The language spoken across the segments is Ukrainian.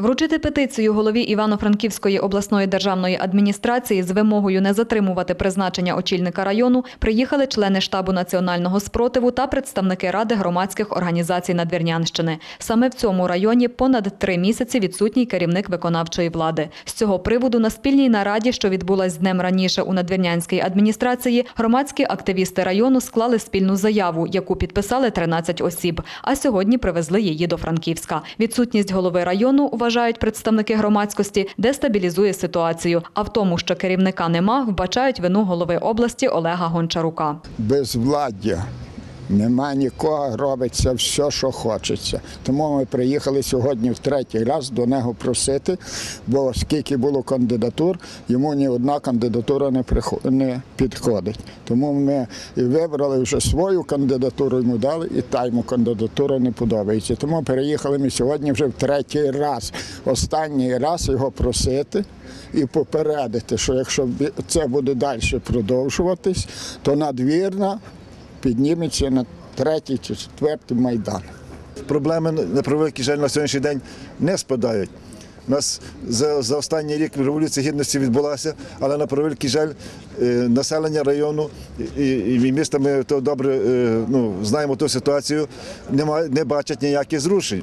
Вручити петицію голові Івано-Франківської обласної державної адміністрації з вимогою не затримувати призначення очільника району приїхали члени штабу національного спротиву та представники ради громадських організацій Надвірнянщини. Саме в цьому районі понад три місяці відсутній керівник виконавчої влади. З цього приводу на спільній нараді, що відбулась днем раніше у Надвірнянській адміністрації, громадські активісти району склали спільну заяву, яку підписали 13 осіб. А сьогодні привезли її до Франківська. Відсутність голови району, вважають представники громадськості, дестабілізує ситуацію. А в тому, що керівника нема, вбачають вину голови області Олега Гончарука. безвладдя. Нема нікого, робиться все, що хочеться. Тому ми приїхали сьогодні в третій раз до нього просити, бо скільки було кандидатур, йому ні одна кандидатура не, не підходить. Тому ми і вибрали вже свою кандидатуру, йому дали, і та йому кандидатура не подобається. Тому переїхали ми сьогодні вже в третій раз, останній раз його просити і попередити, що якщо це буде далі продовжуватись, то надвірна підніметься на третій чи четвертий майдан. Проблеми на превеликий жаль на сьогоднішній день не спадають. У нас за, за останній рік революція гідності відбулася, але на превеликий жаль е, населення району і, і, міста ми то добре е, ну, знаємо ту ситуацію, нема, не бачать ніяких зрушень.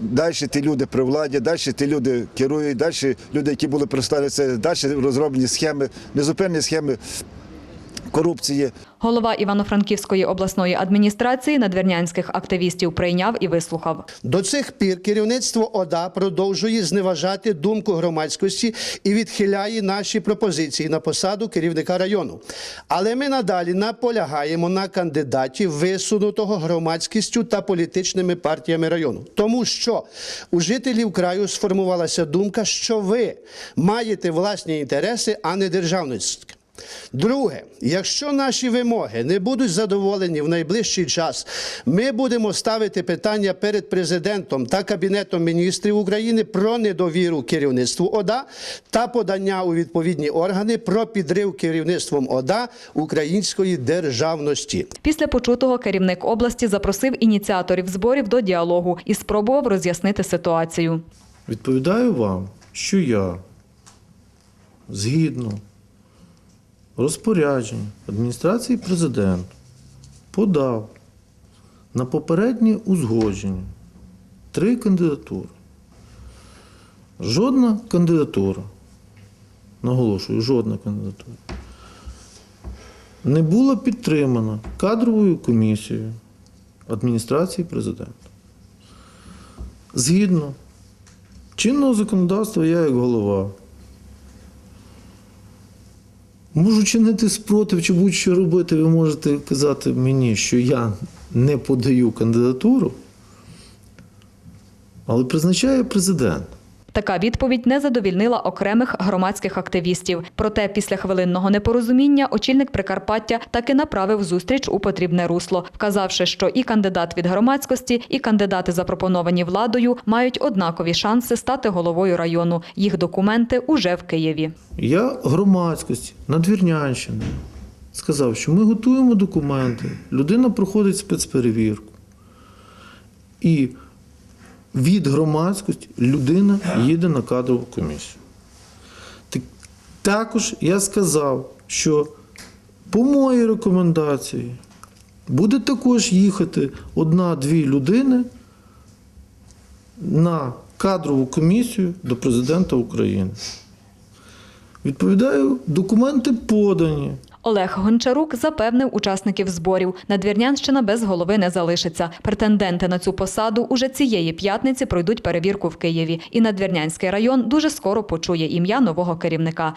Далі ті люди при владі, далі ті люди керують, далі люди, які були представлені, далі розроблені схеми, незупинні схеми корупції. Голова Івано-Франківської обласної адміністрації надвірнянських активістів прийняв і вислухав. До цих пір керівництво ОДА продовжує зневажати думку громадськості і відхиляє наші пропозиції на посаду керівника району. Але ми надалі наполягаємо на кандидаті, висунутого громадськістю та політичними партіями району. Тому що у жителів краю сформувалася думка, що ви маєте власні інтереси, а не державницькі. Друге, якщо наші вимоги не будуть задоволені в найближчий час, ми будемо ставити питання перед президентом та кабінетом міністрів України про недовіру керівництву ОДА та подання у відповідні органи про підрив керівництвом ОДА української державності. Після почутого керівник області запросив ініціаторів зборів до діалогу і спробував роз'яснити ситуацію. Відповідаю вам, що я згідно розпоряджень адміністрації президента подав на попереднє узгодження три кандидатури. Жодна кандидатура, наголошую, жодна кандидатура не була підтримана кадровою комісією адміністрації президента. Згідно чинного законодавства, я як голова можу чинити спротив чи будь-що робити. Ви можете казати мені, що я не подаю кандидатуру, але призначає президент. Така відповідь не задовільнила окремих громадських активістів. Проте після хвилинного непорозуміння очільник Прикарпаття таки направив зустріч у потрібне русло, вказавши, що і кандидат від громадськості, і кандидати, запропоновані владою, мають однакові шанси стати головою району. Їх документи уже в Києві. Я громадськості Надвірнянщини сказав, що ми готуємо документи, людина проходить спецперевірку. І від громадськості людина їде на кадрову комісію. Також я сказав, що по моїй рекомендації буде також їхати одна-дві людини на кадрову комісію до президента України. Відповідаю, документи подані. Олег Гончарук запевнив учасників зборів. Надвірнянщина без голови не залишиться. Претенденти на цю посаду уже цієї п'ятниці пройдуть перевірку в Києві. І Надвірнянський район дуже скоро почує ім'я нового керівника.